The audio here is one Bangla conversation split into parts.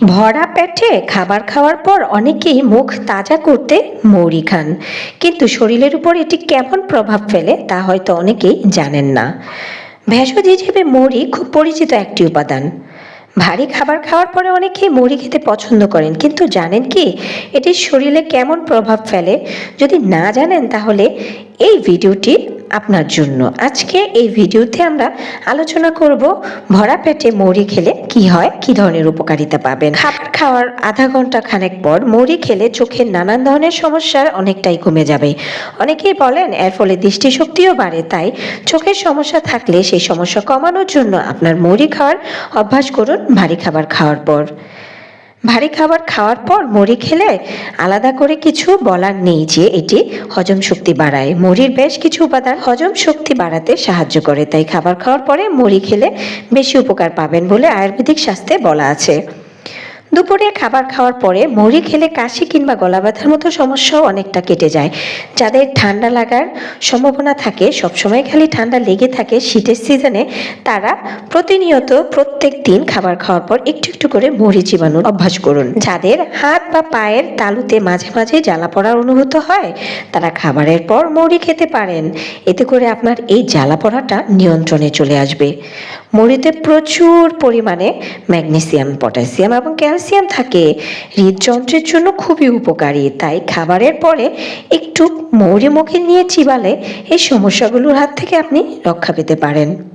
ভরা পেটে খাবার খাওয়ার পর অনেকেই মুখ তাজা করতে মৌরি খান। কিন্তু শরীরের উপর এটি কেমন প্রভাব ফেলে তা হয়তো অনেকেই জানেন না। ভেষজ হিসেবে মৌরি খুব পরিচিত একটি উপাদান। ভারী খাবার খাওয়ার পরে অনেকেই মুড়ি খেতে পছন্দ করেন, কিন্তু জানেন কি এটি শরীরে কেমন প্রভাব ফেলে? যদি না জানেন তাহলে এই ভিডিওটি আপনার জন্য। আজকে এই ভিডিওতে আমরা আলোচনা করব ভরা পেটে মৌরি খেলে কি হয়, কি ধরনের উপকারিতা পাবেন। খাবার খাওয়ার আধা ঘণ্টা খানেক পর মৌরি খেলে চোখের নানান ধরনের সমস্যার অনেকটাই কমে যাবে। অনেকেই বলেন, এর ফলে দৃষ্টিশক্তিও বাড়ে, তাই চোখের সমস্যা থাকলে সেই সমস্যা কমানোর জন্য আপনার মৌরি খাওয়ার অভ্যাস করুন ভারী খাবার খাওয়ার পর। ভারী খাবার খাওয়ার পর মুড়ি খেলে আলাদা করে কিছু বলার নেই যে এটি হজম শক্তি বাড়ায়। মুড়ির বেশ কিছু উপাদান হজম শক্তি বাড়াতে সাহায্য করে, তাই খাবার খাওয়ার পরে মুড়ি খেলে বেশি উপকার পাবেন বলে আয়ুর্বেদিক শাস্ত্রে বলা আছে। দুপুরে খাবার খাওয়ার পরে মুড়ি খেলে কাশি কিংবা গলা ব্যথার মতো সমস্যাও অনেকটা কেটে যায়। যাদের ঠান্ডা লাগার সম্ভাবনা থাকে, সবসময় খালি ঠান্ডা লেগে থাকে শীতের সিজনে, তারা প্রতিনিয়ত প্রত্যেক দিন খাবার খাওয়ার পর একটু একটু করে মুড়ি চিবানোর অভ্যাস করুন। যাদের হাত বা পায়ের তালুতে মাঝে মাঝে জ্বালা পড়ার অনুভূত হয়, তারা খাবারের পর মুড়ি খেতে পারেন। এতে করে আপনার এই জ্বালা পড়াটা নিয়ন্ত্রণে চলে আসবে। মুড়িতে প্রচুর পরিমাণে ম্যাগনেসিয়াম পটাশিয়াম এবং ক্যালসিয়াম থাকে। হৃদযন্ত্রের জন্য খুবই উপকারী। তাই খাবারের পরে একটু মৌরি মুখে নিয়ে চিবালে এই সমস্যাগুলোর হাত থেকে আপনি রক্ষা পেতে পারেন।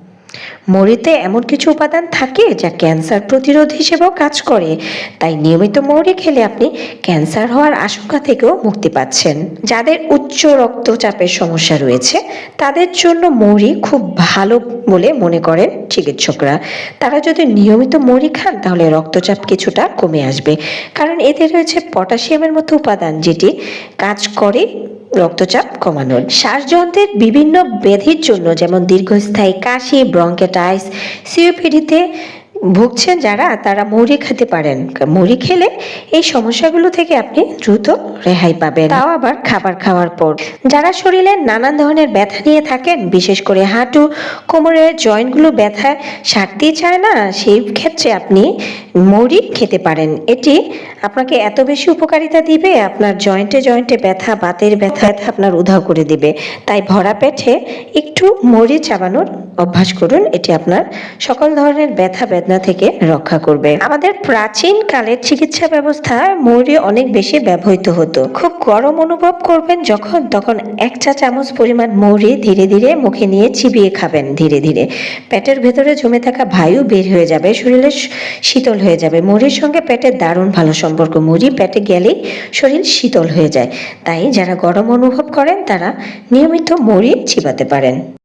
মৌরিতে এমন কিছু উপাদান থাকে যা ক্যান্সার প্রতিরোধ হিসেবেও কাজ করে। তাই নিয়মিত মৌরি খেলে আপনি ক্যান্সার হওয়ার আশঙ্কা থেকেও মুক্তি পাচ্ছেন। যাদের উচ্চ রক্তচাপের সমস্যা রয়েছে, তাদের জন্য মৌরি খুব ভালো বলে মনে করেন চিকিৎসকরা। তারা যদি নিয়মিত মৌরি খান, তাহলে রক্তচাপ কিছুটা কমে আসবে। কারণ এতে রয়েছে পটাশিয়ামের মতো উপাদান যেটি কাজ করে রক্তচাপ কমানোর। শ্বাসযন্ত্রের বিভিন্ন ব্যাধির জন্য যেমন দীর্ঘস্থায়ী কাশি ব্রঙ্কেটাইস সিওপিডিতে ভুগছেন যারা, তারা মুড়ি খেতে পারেন। মুড়ি খেলে এই সমস্যাগুলো থেকে আপনি দ্রুত রেহাই পাবেন। তাও আবার খাবার খাওয়ার পর। যারা শরীরে নানান ধরনের ব্যথা নিয়ে থাকেন, বিশেষ করে হাঁটু, কোমরের জয়েন্টগুলো ব্যথা সারতেই চায় না, সেই ক্ষেত্রে আপনি মুড়ি খেতে পারেন। এটি আপনাকে এত বেশি উপকারিতা দিবে, আপনার জয়েন্টে জয়েন্টে ব্যথা, বাতের ব্যথা আপনার উধাও করে দিবে। তাই ভরা পেটে একটু মুড়ি চাবানোর অভ্যাস করুন। এটি আপনার সকল ধরনের ব্যথা, বেদনা থেকে রক্ষা করবে। আমাদের প্রাচীন কালের চিকিৎসা ব্যবস্থায় মৌরি অনেক বেশি ব্যবহৃত হতো। খুব গরম অনুভব করবেন যখন, তখন এক চা চামচ পরিমাণ মৌরি ধীরে ধীরে মুখে নিয়ে চিবিয়ে খাবেন, ধীরে ধীরে। পেটের ভেতরে জমে থাকা বায়ু বের হয়ে যাবে, শরীরে শীতল হয়ে যাবে। মুড়ির সঙ্গে পেটের দারুণ ভালো সম্পর্ক। মুড়ি পেটে গেলেই শরীর শীতল হয়ে যায়। তাই যারা গরম অনুভব করেন, তারা নিয়মিত মুড়ি চিবাতে পারেন।